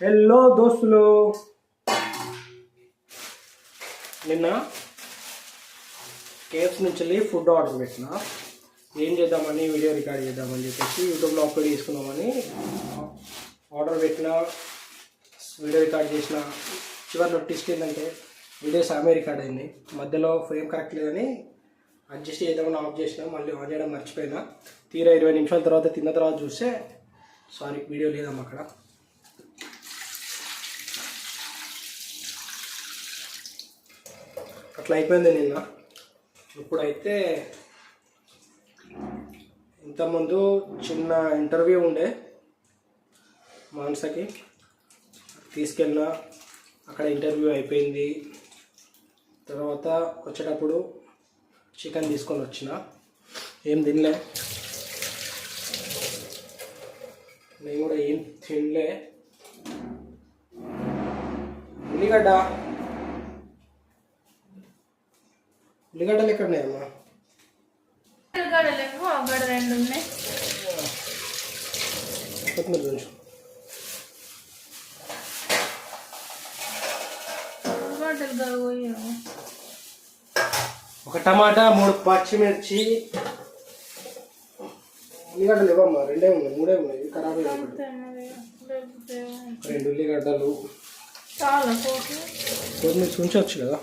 Hello దోస్తులు. నిన్న కేఎఫ్స్ నుంచి వెళ్ళి ఫుడ్ ఆర్డర్ పెట్టిన. ఏం చేద్దామని వీడియో రికార్డ్ చేద్దామని చెప్పేసి యూట్యూబ్లో అప్లోడ్ చేసుకుందామని ఆర్డర్ పెట్టిన వీడియో రికార్డ్ చేసిన. చివరిలో ట్విస్ట్ ఏంటంటే వీడియో సామే రికార్డ్ అయింది. మధ్యలో ఫ్రేమ్ కరెక్ట్ లేదని అడ్జస్ట్ చేద్దామని ఆఫ్ చేసిన మళ్ళీ ఆన్ చేయడం మర్చిపోయినా. తీరా ఇరవై నిమిషాల తర్వాత తిన్న తర్వాత చూస్తే సారీ వీడియో లేదమ్మా అక్కడ. అట్లా అయిపోయింది నిన్న. ఇప్పుడైతే ఇంతకుముందు చిన్న ఇంటర్వ్యూ ఉండే మాన్సకి. తీసుకెళ్ళిన అక్కడ ఇంటర్వ్యూ అయిపోయింది. తర్వాత వచ్చేటప్పుడు చికెన్ తీసుకొని వచ్చిన. ఏం తినలే. నేను కూడా ఏం తినలే. ఉల్లిగడ్డ ఉల్లిగడ్డలు ఎక్కడ ఉన్నాయమ్మా రెండు ఉన్నాయి. కొత్తిమీర కొంచెం. ఒక టమాటా మూడు పచ్చిమిర్చి. ఉల్లిగడ్డలు ఇవ్వమ్మా రెండే ఉన్నాయి మూడే ఉన్నాయి ఖరాబ్ రెండు ఉల్లిగడ్డలు. కొత్తిమీర ఉంచవచ్చు కదా?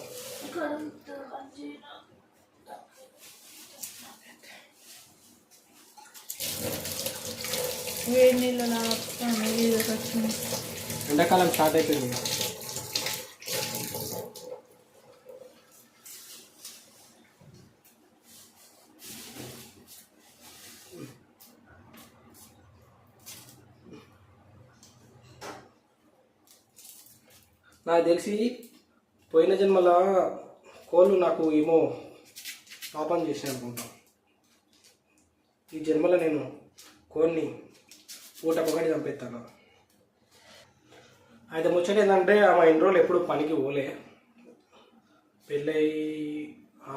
వేడి నీళ్ళు లాపుతాను ఇది వచ్చింది ఎండాకాలం స్టార్ట్ అయిపోయింది. నాకు తెలిసి పోయిన జన్మల కోళ్ళు నాకు ఏమో పాపం చేసాను అనుకుంటాను ఈ జన్మలో నేను కోడిని పూట పొగడి చంపేస్తాను. అయితే ముచ్చట ఏంటంటే ఆమె ఇన్ని రోజులు ఎప్పుడు పనికి పోలే. పెళ్ళై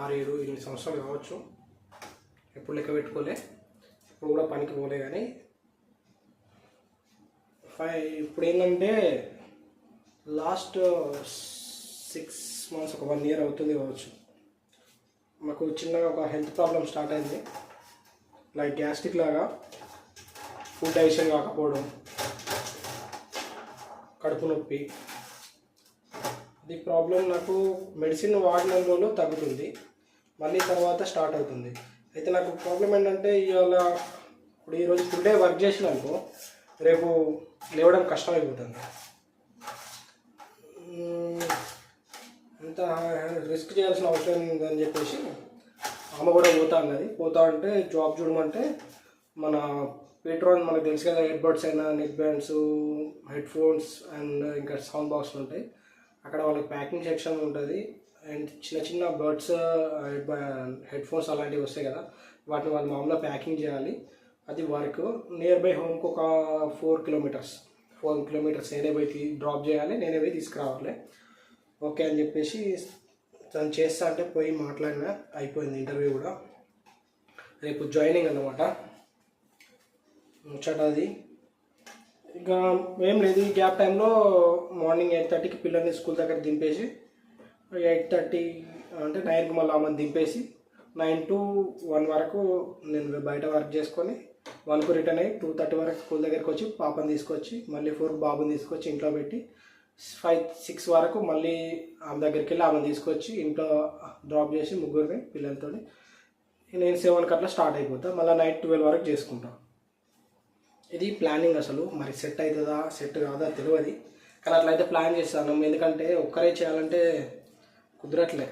ఆరేడు ఎనిమిది సంవత్సరాలు కావచ్చు. ఎప్పుడు లెక్క పెట్టుకోలే. ఇప్పుడు కూడా పనికి పోలే కానీ ఫైవ్ ఇప్పుడు ఏంటంటే లాస్ట్ సిక్స్ మంత్స్ ఒక వన్ ఇయర్ అవుతుంది కావచ్చు. మాకు చిన్నగా ఒక హెల్త్ ప్రాబ్లం స్టార్ట్ అయింది. లైక్ గ్యాస్ట్రిక్ లాగా ఫుడ్ డైజెషన్ కాకపోవడం కడుపు నొప్పి. అది ప్రాబ్లం నాకు మెడిసిన్ వాడిన రోజులు తగ్గుతుంది. మళ్ళీ తర్వాత స్టార్ట్ అవుతుంది. అయితే నాకు ప్రాబ్లం ఏంటంటే ఇవాళ ఇప్పుడు ఈరోజు ఫుడ్ డే వర్క్ చేసిన అనుకో రేపు లేవడం కష్టం అయిపోతుంది అంత రిస్క్ చేయాల్సిన అవసరం ఉందని చెప్పేసి ఆమె కూడా పోతా అన్నది. పోతా అంటే జాబ్ చూడమంటే మన పెట్రోల్ మనకు తెలుసు కదా హెడ్ బడ్స్ అయినా neck bands headphones and ఇంకా సౌండ్ బాక్స్లు ఉంటాయి. అక్కడ వాళ్ళకి ప్యాకింగ్ సెక్షన్ ఉంటుంది. అండ్ చిన్న చిన్న బర్డ్స్ హెడ్ ఫోన్స్ అలాంటివి వస్తాయి కదా వాటిని వాళ్ళు మామూలుగా ప్యాకింగ్ చేయాలి. అది వర్క్ నియర్ బై హోమ్కి ఒక ఫోర్ కిలోమీటర్స్ ఫోర్ కిలోమీటర్స్ నేనే పోయి డ్రాప్ చేయాలి నేనే పోయి తీసుకురావాలి. ఓకే అని చెప్పేసి తను చేస్తా అంటే పోయి మాట్లాడినా అయిపోయింది ఇంటర్వ్యూ కూడా. రేపు జాయినింగ్ అనమాట ముచ్చట అది. ఇంకా ఏం లేదు ఈ గ్యాప్ టైంలో మార్నింగ్ ఎయిట్ థర్టీకి పిల్లల్ని స్కూల్ దగ్గర దింపేసి ఎయిట్ థర్టీ అంటే నైన్కి మళ్ళీ ఆమెను దింపేసి నైన్ టు వన్ వరకు నేను బయట వర్క్ చేసుకొని వన్కు రిటర్న్ అయ్యి టూ థర్టీ వరకు స్కూల్ దగ్గరికి వచ్చి పాపని తీసుకొచ్చి మళ్ళీ ఫోర్ బాబుని తీసుకొచ్చి ఇంట్లో పెట్టి ఫైవ్ సిక్స్ వరకు మళ్ళీ ఆమె దగ్గరికి వెళ్ళి ఆమెను తీసుకొచ్చి ఇంట్లో డ్రాప్ చేసి ముగ్గురిని పిల్లలతో నేను సెవెన్కి అట్లా స్టార్ట్ అయిపోతా. మళ్ళీ నైట్ ట్వెల్వ్ వరకు చేసుకుంటాను ఇది ప్లానింగ్ అసలు. మరి సెట్ అవుతుందా సెట్ కాదా తెలియదు కానీ అట్లయితే ప్లాన్ చేస్తాను ఎందుకంటే ఒక్కరే చేయాలంటే కుదరట్లే.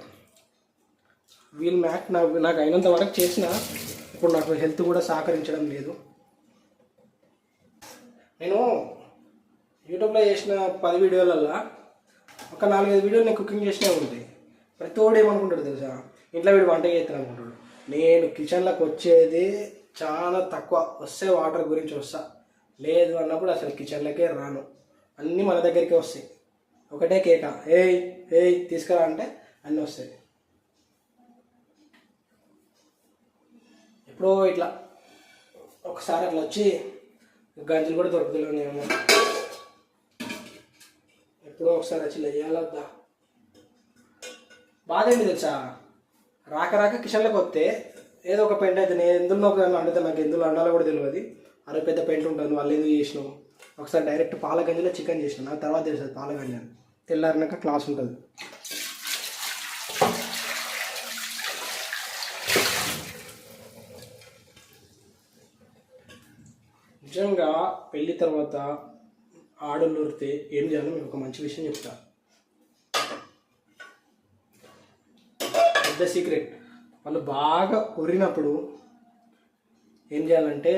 వీల్ మ్యాక్ నాకు నాకు అయినంత వరకు చేసిన ఇప్పుడు నాకు హెల్త్ కూడా సహకరించడం లేదు. నేను యూట్యూబ్లో చేసిన పది వీడియోలల్లో ఒక నాలుగైదు వీడియోలు నేను కుకింగ్ చేసినా ఉంది ప్రతి తోడు ఏమనుకుంటాడు తెలుసా? ఇంట్లో వీడు వంట చేస్తాను అనుకుంటాడు నేను కిచెన్లోకి వచ్చేది చాలా తక్కువ. వస్తే వాటర్ గురించి వస్తా. లేదు అన్నప్పుడు అసలు కిచెన్లోకే రాను. అన్నీ మన దగ్గరికి వస్తాయి. ఒకటే కేక. ఏయ్ ఏయ్ తీసుకురా అంటే అన్నీ వస్తాయి. ఎప్పుడో ఇట్లా ఒకసారి అట్లా వచ్చి గంజలు కూడా దొరుకుతున్నాయి ఏమో ఒకసారి వచ్చి వేయాలద్దా బాధ ఏంటి తెలుసా? రాక రాక కిషన్లకు వస్తే ఏదో ఒక పెంట్ అయితే నేను ఎందులో ఒక వండితే నాకు ఎందులో అండాలో కూడా తెలియదు. అరే పెద్ద పెంట్ ఉంటుంది వాళ్ళు ఎందుకు చేసినావు. ఒకసారి డైరెక్ట్ పాలగంజలో చికెన్ చేసినాను. నాకు తర్వాత తెలుసు పాలగంజి అని తెల్లారినాక క్లాస్ ఉంటుంది. నిజంగా పెళ్ళి తర్వాత ఆడలు ఉరితే ఏం చేయాలో మీకు ఒక మంచి విషయం చెప్తా. పెద్ద సీక్రెట్. వాళ్ళు బాగా ఉరినప్పుడు ఏం చేయాలంటే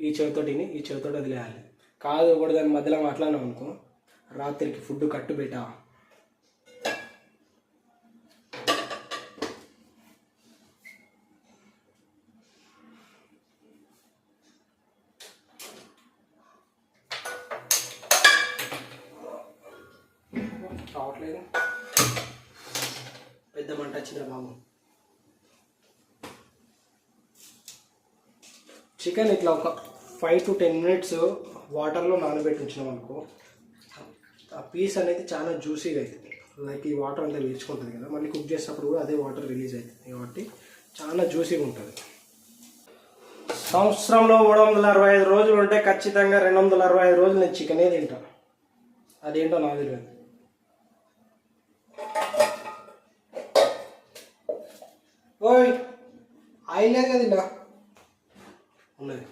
ఈ చెవితోటిని ఈ చెవితోటి వదిలేయాలి. కాదు కూడా దాని మధ్యలో మాట్లాడినాం అనుకో రాత్రికి ఫుడ్ కట్టు రావట్లేదు పెద్ద మంట వచ్చిందా బాబు చికెన్ ఇట్లా ఒక ఫైవ్ టు టెన్ మినిట్స్ వాటర్లో నానబెట్టి ఉంచినాం అనుకో ఆ పీస్ అనేది చాలా జ్యూసీగా అవుతుంది లైక్ ఈ వాటర్ అంతా పీల్చుకుంటుంది కదా మళ్ళీ కుక్ చేసినప్పుడు కూడా అదే వాటర్ రిలీజ్ అవుతుంది కాబట్టి చాలా జ్యూసీగా ఉంటుంది. సంవత్సరంలో మూడు వందల అరవై ఐదు రోజులు ఉంటే ఖచ్చితంగా రెండు వందల అరవై ఐదు రోజులు నేను చికెనే తింటాను అదేంటో నాకు తెలియదు ఓయ్ ఆయిలే కదా ఉన్నది.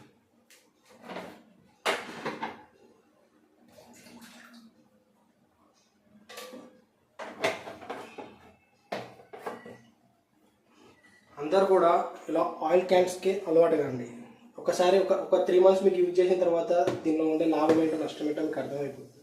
అందరు కూడా ఇలా ఆయిల్ క్యాన్స్కి అలవాటు కండి. ఒకసారి ఒక ఒక త్రీ మంత్స్ మీకు యూజ్ చేసిన తర్వాత దీనిలో ఉండే లాభం ఏంటో నష్టం ఏంటో మీకు అర్థమైపోతుంది.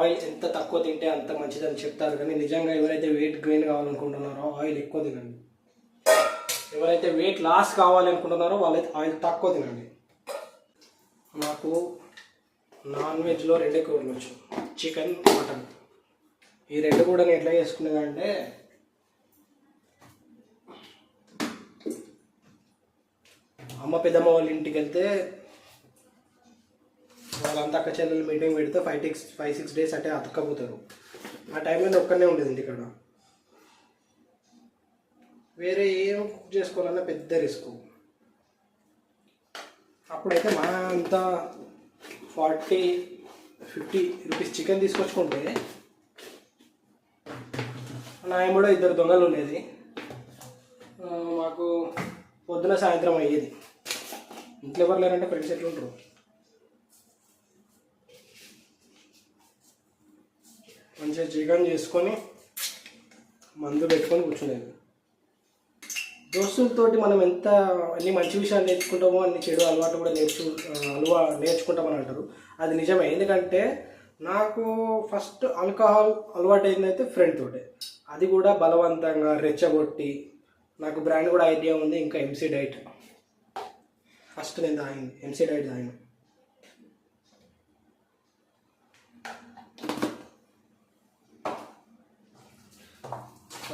ఆయిల్ ఎంత తక్కువ తింటే అంత మంచిదని చెప్తారు. కానీ నిజంగా ఎవరైతే వెయిట్ గెయిన్ కావాలనుకుంటున్నారో ఆయిల్ ఎక్కువ తినండి. ఎవరైతే వెయిట్ లాస్ కావాలనుకుంటున్నారో వాళ్ళైతే ఆయిల్ తక్కువ తినండి. నాకు నాన్ వెజ్లో రెండే కూరలు వచ్చు. Chicken mutton. ఈ రెండు కూడా నేను ఎట్లా చేసుకునేదంటే అమ్మ పెద్దమ్మ వాళ్ళ ఇంటికి వెళ్తే వాళ్ళంతా అక్క చెల్లెలు మీటింగ్ పెడితే five six five six days అంటే అతకపోతారు ఆ టైంలో మీద ఒక్కనే ఉండేది ఇక్కడ వేరే ఏం కుక్ చేసుకోవాలన్నా పెద్ద రిస్క్ అప్పుడైతే మా అంతా ఫార్టీ ఫిఫ్టీ రూపీస్ చికెన్ తీసుకొచ్చుకుంటే నాయం కూడా ఇద్దరు దొంగలు ఉండేది. మాకు పొద్దున సాయంత్రం అయ్యేది. ఇంట్లో ఎవరు లేరంటే ఫ్రెండ్స్ ఎట్లుంటారు? మంచిగా చికెన్ చేసుకొని మందు పెట్టుకొని కూర్చునేది. దోస్తులతోటి మనం ఎంత అన్ని మంచి విషయాలు నేర్చుకుంటామో అన్ని చెడు అలవాటు కూడా నేర్చు అలవా నేర్చుకుంటామని అంటారు. అది నిజమే. ఎందుకంటే నాకు ఫస్ట్ ఆల్కహాల్ అలవాటు అయిందైతే ఫ్రెండ్ తోటే. అది కూడా బలవంతంగా రెచ్చగొట్టి నాకు బ్రాండ్ కూడా ఐడియా ఉంది ఇంకా ఎంసీ డైట్. ఫస్ట్ నేను తాగింది ఎంసీ డైట్ తాగిన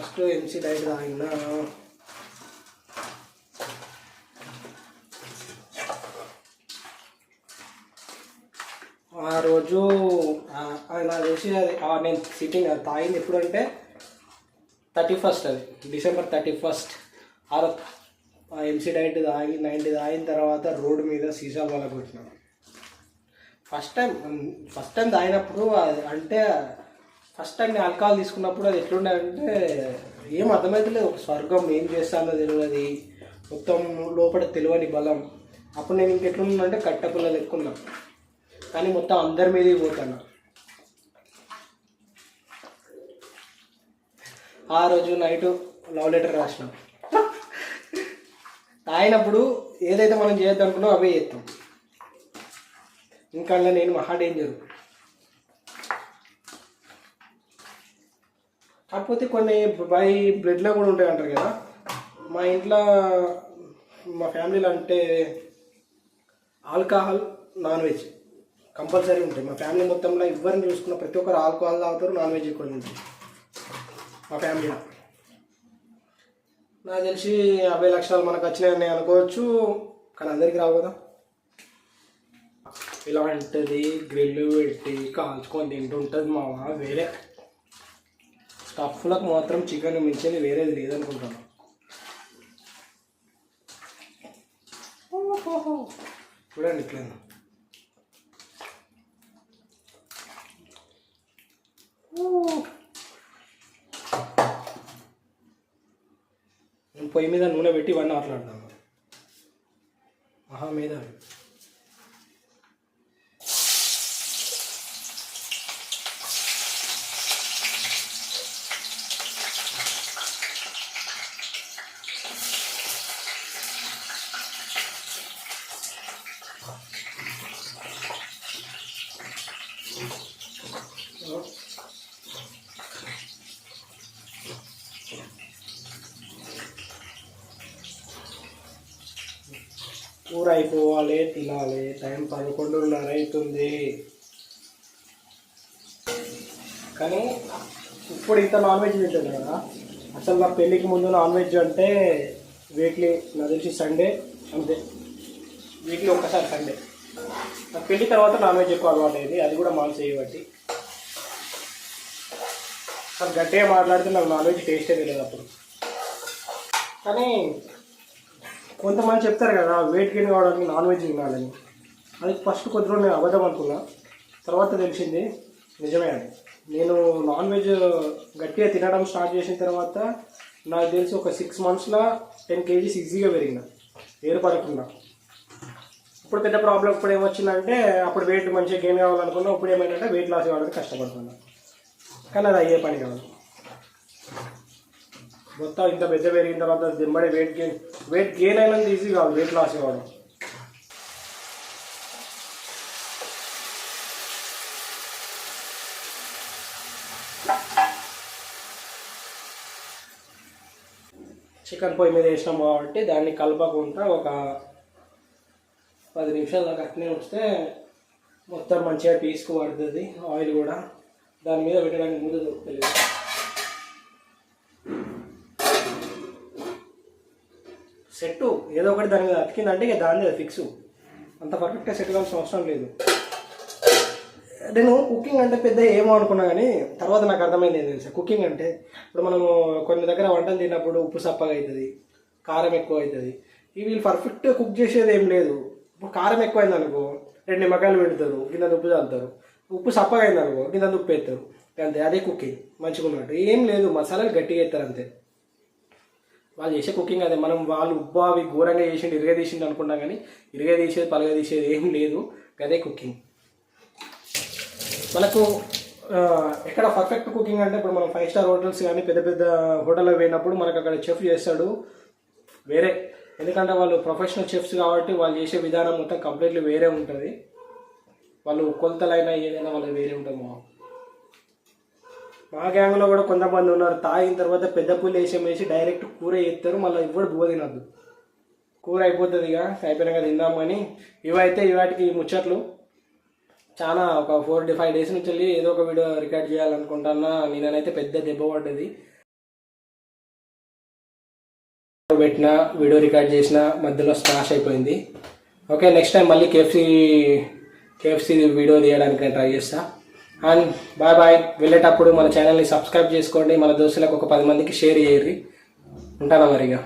ఫస్ట్ ఎంసీ డైట్ తాగినా. ఆ రోజు ఆయన చేసి అది ఆ నేను సిట్టింగ్ అది తాగింది ఎప్పుడంటే థర్టీ ఫస్ట్ అది డిసెంబర్ థర్టీ ఫస్ట్ ఆ ఎంసీ డైట్ తాగి నైన్టీ తాగిన తర్వాత రోడ్డు మీద సీసాల వాళ్ళకి కొట్టినాను ఫస్ట్ టైం ఫస్ట్ టైం తాగినప్పుడు అంటే ఫస్ట్ టైం నేను ఆల్కహాల్ తీసుకున్నప్పుడు అది ఎట్లుండాలంటే ఏం అర్థమవుతలేదు ఒక స్వర్గం ఏం చేస్తానో తెలియదు మొత్తం లోపల తెలియని బలం. అప్పుడు నేను ఇంకెట్లున్నానంటే కట్టపుల్లలు ఎక్కున్నా కానీ మొత్తం అందరి మీదకి పోతాను ఆ రోజు నైట్ లవ్ లెటర్ రాసినాం. తాగినప్పుడు ఏదైతే మనం చేయొద్దు అనుకున్నామో అవే చేస్తాం. ఇంకా అందులో నేను మహా డేంజర్. కాకపోతే కొన్ని బై బ్లడ్లో కూడా ఉంటాయి అంటారు కదా. మా ఇంట్లో మా ఫ్యామిలీలో అంటే ఆల్కహాల్ నాన్ వెజ్ కంపల్సరీ ఉంటాయి. మా ఫ్యామిలీ మొత్తంలో ఎవరిని చూసుకున్న ప్రతి ఒక్కరు ఆల్కహాల్ తాగుతారు నాన్ వెజ్ ఎక్కువ ఉంటాయి మా ఫ్యామిలీలో. నాకు తెలిసి యాభై లక్షలు మనకు వచ్చినాయని అనుకోవచ్చు కానీ అందరికీ రావు కదా. ఇలాంటిది గ్రిల్లు పెట్టి కాల్చుకొని తింటుంటుంది మా వేరే. స్టఫ్లకు మాత్రం చికెన్ మించింది వేరేది లేదనుకుంటాను. చూడండి ఇట్లా. పొయ్యి మీద నూనె పెట్టి ఇవన్నీ మాట్లాడతాను మహా మీద కూర అయిపోవాలి తినాలి. టైం పదకొండున్నర అవుతుంది కానీ ఇప్పుడు ఇంత నాన్ వెజ్ తింటుంది కదా. అసలు నా పెళ్ళికి ముందు నాన్ వెజ్ అంటే వీక్లీ నా తెలిసి సండే అంతే వీక్లీ ఒక్కసారి సండే. నా పెళ్ళి తర్వాత నాన్ వెజ్ ఎక్కువ అలవాటు అయింది. అది కూడా మాల్స్ చేయబట్టి అసలు గట్టిగా మాట్లాడితే నాకు నాన్ వెజ్ టేస్టే తెలియదు అప్పుడు. కానీ కొంతమంది చెప్తారు కదా వెయిట్ గెయిన్ కావడానికి నాన్ వెజ్ తినాలని. అది ఫస్ట్ కొద్ది రోజులు నేను అబద్ధం అనుకున్నా. తర్వాత తెలిసింది నిజమే అని నేను నాన్ వెజ్ గట్టిగా తినడం స్టార్ట్ చేసిన తర్వాత నాకు తెలిసి ఒక సిక్స్ మంత్స్లో టెన్ కేజీస్ ఈజీగా పెరిగిన. ఏర్పడకుండా. ఇప్పుడు పెద్ద ప్రాబ్లం ఇప్పుడు ఏమొచ్చిందంటే అప్పుడు వెయిట్ మంచిగా గెయిన్ కావాలనుకున్నా ఇప్పుడు ఏమైందంటే వెయిట్ లాస్ కావడానికి కష్టపడుతున్నా. కానీ అది అయ్యే పని కాదు. మొత్తం ఇంత పెద్ద పెరిగిన తర్వాత దిమ్మడి వెయిట్ గెయిన్ వెయిట్ గెయిన్ అయినంత ఈజీ కాదు వెయిట్ లాస్ ఇవ్వడం చికెన్ పొయ్యి మీద వేసినాం కాబట్టి దాన్ని కలపకుండా ఒక పది నిమిషాల దాకా అట్నే ఉంచితే మొత్తం మంచిగా పీసుకు పడుతుంది ఆయిల్ కూడా. దాని మీద పెట్టడానికి ముందు దొరుకుతుంది సెట్ ఏదో ఒకటి దాని మీద అతికిందంటే ఇక దాని మీద ఫిక్స్ అంత పర్ఫెక్ట్గా సెట్ కావాల్సిన అవసరం లేదు. నేను కుకింగ్ అంటే పెద్ద ఏమో అనుకున్నా కానీ తర్వాత నాకు అర్థమైంది ఏం తెలుసా? కుకింగ్ అంటే ఇప్పుడు మనము కొన్ని దగ్గర వంటలు తిన్నప్పుడు ఉప్పు సప్పగా అవుతుంది కారం ఎక్కువ అవుతుంది ఇవి వీళ్ళు పర్ఫెక్ట్ కుక్ చేసేది ఏం లేదు. ఇప్పుడు కారం ఎక్కువైంది అనుకో రెండు నిమ్మకాయలు పెడతారు కింద ఉప్పు చల్లుతారు. ఉప్పు సప్పగా అయింది అనుకో కింద ఉప్పు వేస్తారు అంతే అదే కుకింగ్ మంచిగా ఉన్నట్టు ఏం లేదు మసాలాలు గట్టిగా వేస్తారు అంతే. వాళ్ళు చేసే కుకింగ్ అదే. మనం వాళ్ళు ఉబ్బా అవి ఘోరంగా చేసిండు ఇరగదీసిండు అనుకున్నాం కానీ ఇరగదీసేది తీసేది పలగ తీసేది ఏం లేదు. అదే కుకింగ్ మనకు ఎక్కడ పర్ఫెక్ట్ కుకింగ్ అంటే ఇప్పుడు మనం ఫైవ్ స్టార్ హోటల్స్ కానీ పెద్ద పెద్ద హోటల్లో పోయినప్పుడు మనకు అక్కడ చెఫ్ చేస్తాడు వేరే. ఎందుకంటే వాళ్ళు ప్రొఫెషనల్ చెఫ్స్ కాబట్టి వాళ్ళు చేసే విధానం మొత్తం కంప్లీట్లీ వేరే ఉంటుంది. వాళ్ళు కొలతలైనా ఏదైనా వాళ్ళు వేరే ఉంటుంది మా గ్యాంగ్లో కూడా కొంతమంది ఉన్నారు. తాగిన తర్వాత పెద్ద పుల్లి వేసి వేసి డైరెక్ట్ కూర చేస్తారు. మళ్ళీ ఇవ్వడు బువ్వ తినద్దు కూర అయిపోతుంది ఇక. అయిపోయినాక తిందామని ఇవైతే ఇవాటికి ముచ్చట్లు. చాలా ఒక ఫోర్ టు ఫైవ్ డేస్ నుంచి వెళ్ళి ఏదో ఒక వీడియో రికార్డ్ చేయాలనుకుంటున్నా. నేనైతే పెద్ద దెబ్బ పడ్డది. పెట్టిన వీడియో రికార్డ్ చేసిన మధ్యలో స్మాష్ అయిపోయింది. ఓకే నెక్స్ట్ టైం మళ్ళీ కేఎఫ్సీ కేఎఫ్సీ వీడియో తీయడానికి ట్రై చేస్తాను అండ్ బాయ్ బాయ్ వెళ్ళేటప్పుడు మన ఛానల్ని సబ్స్క్రైబ్ చేసుకోండి. మన దోస్తులకు ఒక పది మందికి షేర్ చేయర్రి ఉంటానా మరిగా